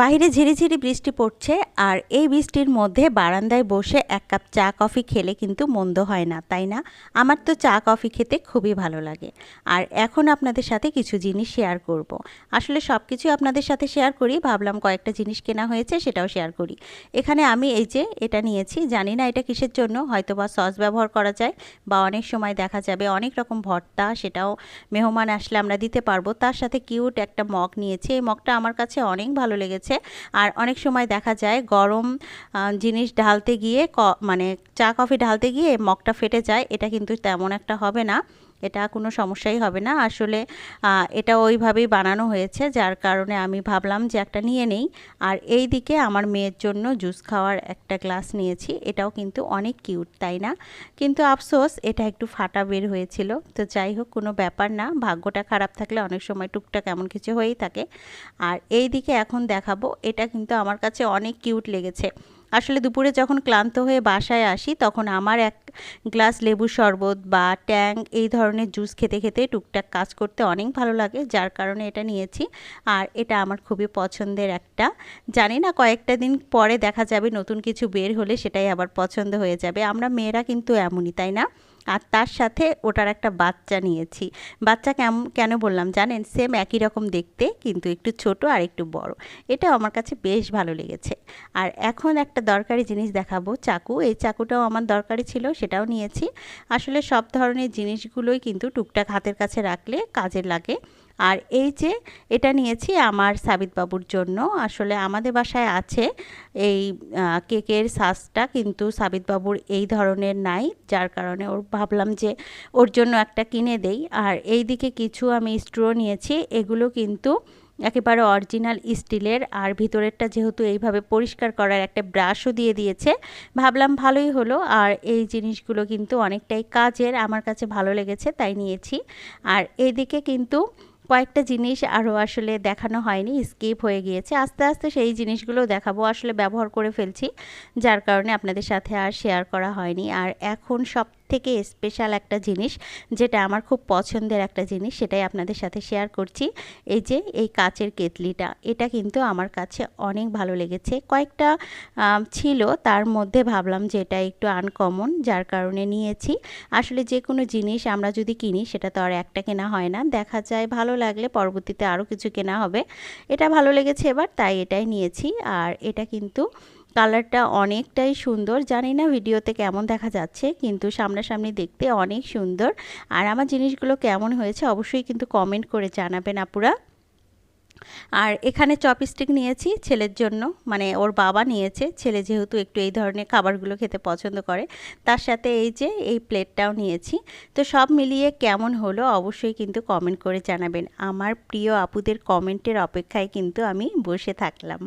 বাইরে ঝিরিঝিরি বৃষ্টি পড়ছে আর এই বৃষ্টির মধ্যে বারান্দায় বসে এক কাপ চা, কফি খেলে কিন্তু মন্দ হয় না, তাই না? আমার তো চা, কফি খেতে খুবই ভালো লাগে। আর এখন আপনাদের সাথে কিছু জিনিস শেয়ার করব। আসলে সব কিছু আপনাদের সাথে শেয়ার করি, ভাবলাম কয়েকটা জিনিস কেনা হয়েছে সেটাও শেয়ার করি। এখানে আমি এই যে এটা নিয়েছি, জানি না এটা কিসের জন্য হয়তো বা সস ব্যবহার করা যায় বা অনেক সময় দেখা যাবে অনেক রকম ভর্তা, সেটাও মেহমান আসলে আমরা দিতে পারব। তার সাথে কিউট একটা মগ নিয়েছি, এই মগটা আমার কাছে অনেক ভালো লেগেছে। লেগেছে আর অনেক সময় দেখা যায় গরম জিনিস ঢালতে গিয়ে মানে চা, কফি ঢালতে গিয়ে মগটা ফেটে যায়, এটা কিন্তু তেমন একটা হবে না। এটা কোনো সমস্যাই হবে না। আসলে এটা ওইভাবেই বানানো হয়েছে, যার কারণে আমি ভাবলাম যে একটা নিয়ে নেই। আর এই দিকে আমার মেয়ের জন্য জুস খাওয়ার একটা গ্লাস নিয়েছি, এটাও কিন্তু অনেক কিউট, তাই না? কিন্তু আফসোস, এটা একটু ফাটা বের হয়েছিল। তো যাই হোক, কোনো ব্যাপার না, ভাগ্যটা খারাপ থাকলে অনেক সময় টুকটাক এমন কিছু হয়েই থাকে। আর এই দিকে এখন দেখাবো, এটা কিন্তু আমার কাছে অনেক কিউট লেগেছে। আসলে দুপুরে যখন ক্লান্ত হয়ে বাসায় আসি, তখন আমার এক গ্লাস লেবু শরবত বা ট্যাং এই ধরনের জুস খেতে খেতে টুকটাক কাজ করতে অনেক ভালো লাগে, যার কারণে এটা নিয়েছি। আর এটা আমার খুবই পছন্দের একটা। জানি না কয়েকটা দিন পরে দেখা যাবে নতুন কিছু বের হলে সেটাই আবার পছন্দ হয়ে যাবে। আমরা মেয়েরা কিন্তু এমনই, তাই না? আর তার সাথে ওটার একটা বাচ্চা নিয়েছি। বাচ্চা কেম, কেন বললাম জানেন? সেম একই রকম দেখতে, কিন্তু একটু ছোট আর একটু বড়। এটা আমার কাছে বেশ ভালো লেগেছে। আর এখন একটা দরকারি জিনিস দেখাবো চাকু। এই চাকুটাও আমার দরকারি ছিল, সেটাও নিয়েছি। আসলে সব ধরনের জিনিসগুলোই কিন্তু টুকটাক হাতের কাছে রাখলে কাজে লাগে। আর এই যে এটা নিয়েছি আমার সাবিত বাবুর জন্য, আসলে আমাদের বাসায় আছে এই কেকের সাজটা কিন্তু সাবিত বাবুর এই ধরনের নাই, যার কারণে ওর ভাবলাম যে ওর জন্য একটা কিনে দেই। আর এই দিকে কিছু আমি স্ট্রো নিয়েছি, এগুলো কিন্তু একেবারে অরিজিনাল স্টিলের, আর ভিতরেরটা যেহেতু এইভাবে পরিষ্কার করার একটা ব্রাশও দিয়ে দিয়েছে, ভাবলাম ভালোই হলো। আর এই জিনিসগুলো কিন্তু অনেকটাই কাজের, আমার কাছে ভালো লেগেছে, তাই নিয়েছি। আর এদিকে কিন্তু কয়েকটা জিনিস আরও আসলে দেখানো হয়নি স্কিপ হয়ে গিয়েছে। আস্তে আস্তে সেই জিনিসগুলো দেখাবো, আসলে ব্যবহার করে ফেলছি। যার কারণে আপনাদের সাথে আর শেয়ার করা হয়নি। আর এখন সব থেকে স্পেশাল একটা জিনিস, যেটা আমার খুব পছন্দের একটা জিনিস, সেটাই আপনাদের সাথে শেয়ার করছি। এই যে, এই কাচের কেতলিটা এটা কিন্তু আমার কাছে অনেক ভালো লেগেছে। কয়েকটা ছিল, তার মধ্যে ভাবলাম যে এটা একটু আনকমন যার কারণে নিয়েছি। আসলে যে কোনো জিনিস আমরা যদি কিনি, সেটা তো আর একটা কেনা হয় না। দেখা যায় ভালো লাগলে পরবর্তীতে আরও কিছু কেনা হবে। এটা ভালো লেগেছে এবার, তাই এটাই নিয়েছি। আর এটা কিন্তু কালারটা অনেকটাই সুন্দর। জানি না ভিডিওতে কেমন দেখা যাচ্ছে, কিন্তু সামনাসামনি দেখতে অনেক সুন্দর। আর আমার জিনিসগুলো কেমন হয়েছে অবশ্যই কিন্তু কমেন্ট করে জানাবেন আপুরা। আর এখানে চপস্টিক নিয়েছি ছেলের জন্য মানে ওর বাবা নিয়েছে। ছেলে যেহেতু একটু এই ধরনের খাবারগুলো খেতে পছন্দ করে, তার সাথে এই যে, এই প্লেটটাও নিয়েছি। তো সব মিলিয়ে কেমন হলো অবশ্যই কিন্তু কমেন্ট করে জানাবেন। আমার প্রিয় আপুদের কমেন্টের অপেক্ষায় কিন্তু আমি বসে থাকলাম।